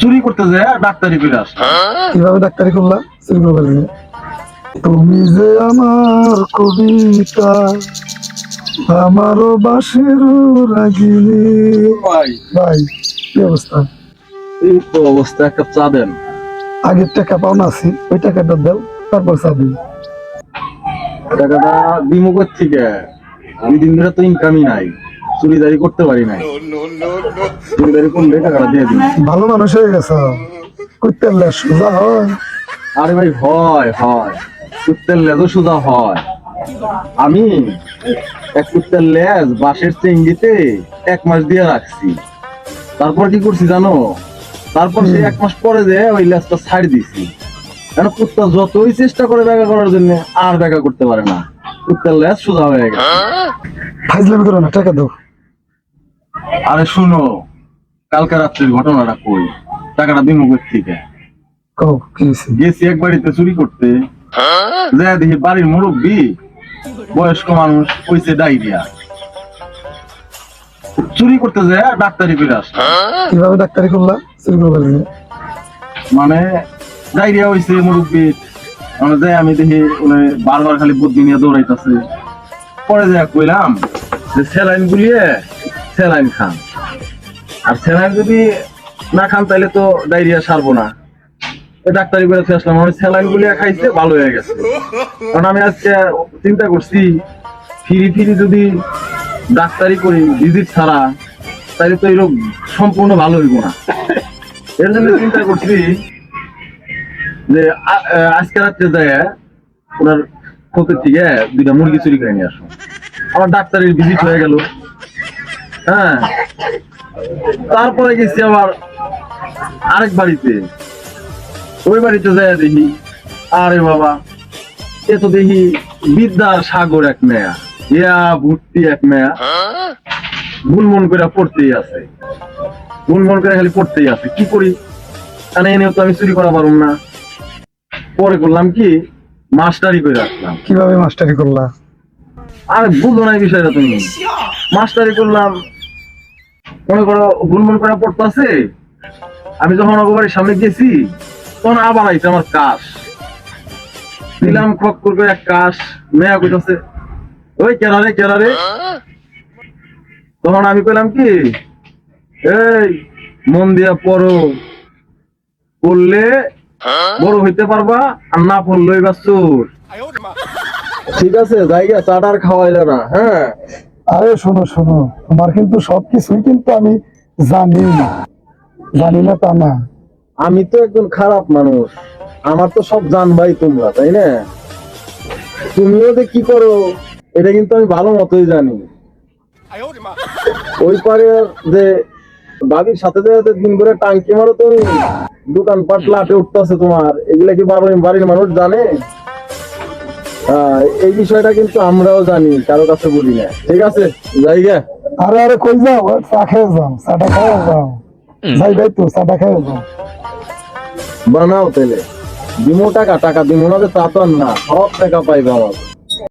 চুরি করতে যায় ডাক্তারি করে আস কীভাবে ডাক্তারি করলা চুরি করে তুমি যে আমার কবিতা আমারও বাসের রাগিনী। ভাই। ভাই কি অবস্থা? এই তো অবস্থা একটা চা দেন। আগের টাকা পাওনা আছি। ওই টাকাটা দাও তারপর চা দিই। টাকাটা বিমুখের থেকে দুই দিন ধরে তো ইনকামই নাই। চুরিদারি করতে পারি নাই। চুরিদারি করলে টাকাটা দিয়ে দিন ভালো মানুষ হয়ে গেছে। করতে পারলে সোজা হয়। আরে ভাই হয় হয়। কুত্তের লেজও সোজা হয়। আমি এক কুত্তের লেজ বাঁশের চেঙ্গিতে এক মাস দিয়ে রাখছি। তারপর কি করছি জানো? তারপর সে এক মাস পরে যে ওই লেজটা ছাড় দিছি। কেন কুত্তা যতই চেষ্টা করে ব্যাগা করার জন্য আর ব্যাগা করতে পারে না। কুত্তার লেজ সোজা হয়ে গেছে। ফাইজলামি করো না টাকা দাও। আরে শুনো কালকে রাত্রের ঘটনাটা কই? টাকাটা বিমুখের থেকে? হয়েছে গেছি এক বাড়িতে চুরি করতে। যা দেখি বাড়ির মুরব্বী বয়স্ক মানুষ হইছে ডায়রিয়া চুরি করতে যায় ডাক্তারি করে আস। কীভাবে ডাক্তারি করলা? চুরি করে মানে ডায়রিয়া হইছে মুরব্বী। মানে যাই আমি দেখি উনি বারবার খালি বুদ্ধি নিয়ে দৌড়াইতেছে। পরে যা কইলাম যে স্যালাইন গুলিয়ে স্যালাইন খান। আর স্যালাইন যদি না খান, তাহলে তো ডায়রিয়া সারবো না। ডাক্তারি করে আসলাম। আমি স্যালাইন গুলিয়ে খাইছে, ভালো হয়ে গেছে। কারণ আমি আজকে চিন্তা করছি, ফিরি ফিরি যদি ডাক্তারি করি ভিজিট ছাড়া, তাহলে তো এই রোগ সম্পূর্ণ ভালো হইব না। এর জন্য চিন্তা করছি যে আজকে রাত্রে যায় ওনার ক্ষতির থেকে দুইটা মুরগি চুরি করে নিয়ে আসো আমার ডাক্তারের ভিজিট হয়ে গেল। হ্যাঁ। তারপরে গেছি আবার আরেক বাড়িতে। ওই বাড়িতে যায় দেখি, আরে বাবা, এ তো দেখি বিদ্যার সাগর এক মেয়া, ইয়া ভর্তি এক মেয়া। গুনমন করে পড়তেই আছে। গুনমন করে খালি পড়তেই আছে, কি করি? কারণ এনেও তো আমি চুরি করা পারুম না। পরে করলাম কি? মাস্টারি করে রাখলাম। কীভাবে মাস্টারি করলা? আর বুঝো না বিষয়টা তুমি। মাস্টারি করলাম। মনে করো গুনগুন করে পড়তেছে। আমি যখন অগবাড়ির সামনে গেছি, তখন আবার আইছে আমার কাশ। দিলাম খক করে এক কাশ। মেয়া কইতাছে, ওই কেনারে কেনারে তখন আমি কইলাম কি, এই, মন দিয়া পড়ো। পড়লে বড় হইতে পারবা, আর না পড়লেই বাচ্চুর ঠিক আছে জায়গা চাটার খাওয়াইলে না হ্যাঁ? আরে শোনো শোনো তোমার কিন্তু সবকিছুই কিন্তু আমি জানি না। জানি না তা না। আমি তো একজন খারাপ মানুষ আমার তো সব জানবাই তোমরা তাই না? তুমিও যে কি করো এটা কিন্তু আমি ভালো মতোই জানি। ওই পারে যে বাবির সাথে যে দিন করে টাঙ্কি মারো তুমি দোকানপাট লাটে উঠতেছে তোমার এগুলা কি বাড়ির বাড়ির মানুষ জানে? এই বিষয়টা কিন্তু আমরাও জানি কারও কাছে বলি না। ঠিক আছে? জায়গা? আরে আরে কই যাও? চা খেয়ে যাও চাটা খেয়ে যাও। যাই ভাই তো চাটা খেয়ে যাও। বানাও তেলে দিমো টাকা টাকা দিমো না তা তো না সব টাকা পাইবে আমার